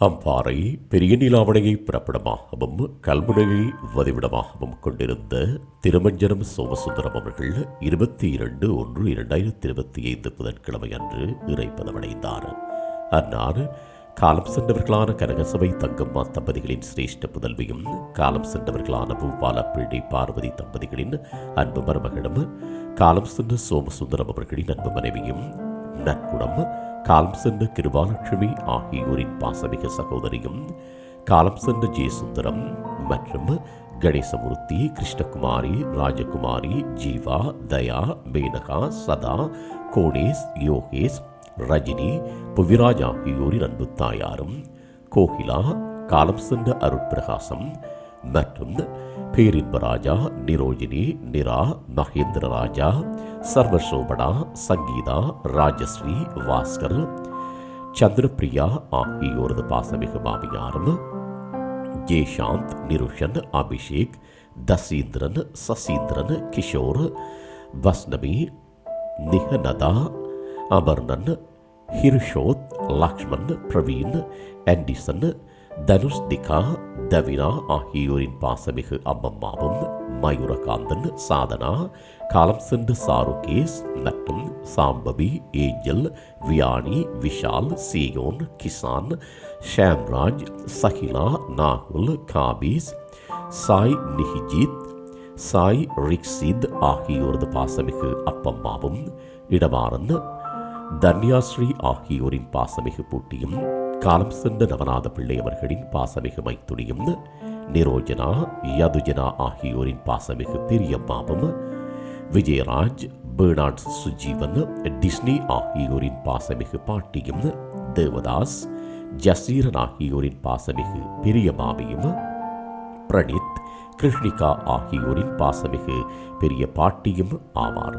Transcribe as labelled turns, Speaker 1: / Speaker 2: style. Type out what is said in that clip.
Speaker 1: அம்பாறை பெரிய நிலாவணையை பிறப்பிடமாகவும் கல்முனையை வதிவிடமாகவும் கொண்டிருந்த திருமஞ்சனம் சோமசுந்தரம் அவர்கள் இருபத்தி இரண்டு ஒன்று இரண்டாயிரத்தி இருபத்தி ஐந்து புதன்கிழமை அன்று இறைப்பதமடைந்தார் அன்னார் காலம் சென்றவர்களான கனகசபை தங்கம்மா தம்பதிகளின் சிரேஷ்ட புதல்வியும் காலம் சென்றவர்களான பூபால பிள்ளை பார்வதி தம்பதிகளின் அன்பு மருமகனும் காலம் சென்ற சோமசுந்தரம் அவர்களின் அன்பு மனைவியும் நற்குணம் காலம் சென்ற கிருபாலட்சுமி ஆகியோரின் பாசமிக சகோதரியும் காலம் சென்ற ஜெயசுந்தரம் மற்றும் கணேசமூர்த்தி கிருஷ்ணகுமாரி ராஜகுமாரி ஜீவா தயா மேனகா சதா கோடேஷ் யோகேஷ் ரஜினி புவிராஜ் ஆகியோரின் அன்பு தாயாரும் கோகிலா காலம் சென்ற அருட்பிரகாசம் மற்றும் பேரின்ப ராஜா நிரோஜினி நிரா மகேந்திர ராஜா சர்வசோபனா சங்கீதா ராஜஸ்ரீ வாஸ்கர் சந்திரபிரியா ஆகியோரது பாசமிகு மாமியாரும் ஜெய்சாந்த் நிருஷன் அபிஷேக் தசீந்திரன் சசீந்திரன் கிஷோர் வஸ்னமி நிகநதா அமர்ணன் ஹிருஷோத் லக்ஷ்மண் பிரவீன் ஆண்டிசன் தனுஷ்டிகா தவினா ஆகியோரின் பாசமிகு அம்மம்மாவும் மயூரகாந்தன் சாதனா காலம் சென்று சாருகேஸ் மற்றும் Shambhavi Angel Vianney Vishal Zion Kishan Shamraj Sahila Nakul காபீஸ் சாய் நிஹிஜித் சாய் ரிக்ஸித் ஆகியோரது பாசமிகு அப்பம்மாவும் இடமாறன் தன்யாஸ்ரீ ஆகியோரின் பாசமிகு பூட்டியும் காலம் சென்ற நவநாத பிள்ளை அவர்களின் பாசமிகு மைத்துணியும் நிரோஜனா யதுஜனா ஆகியோரின் பாசமிகு பெரியம்மாவும் விஜயராஜ் பேர்னாட் சுஜீவன் டிஸ்னி ஆகியோரின் பாசமிகு பாட்டியும் தேவதாஸ் ஜசீரன் ஆகியோரின் பாசமிகு பெரிய மாமியும் பிரணீத் கிருஷ்ணிகா ஆகியோரின் பாசமிகு பெரிய பாட்டியும் ஆவார்.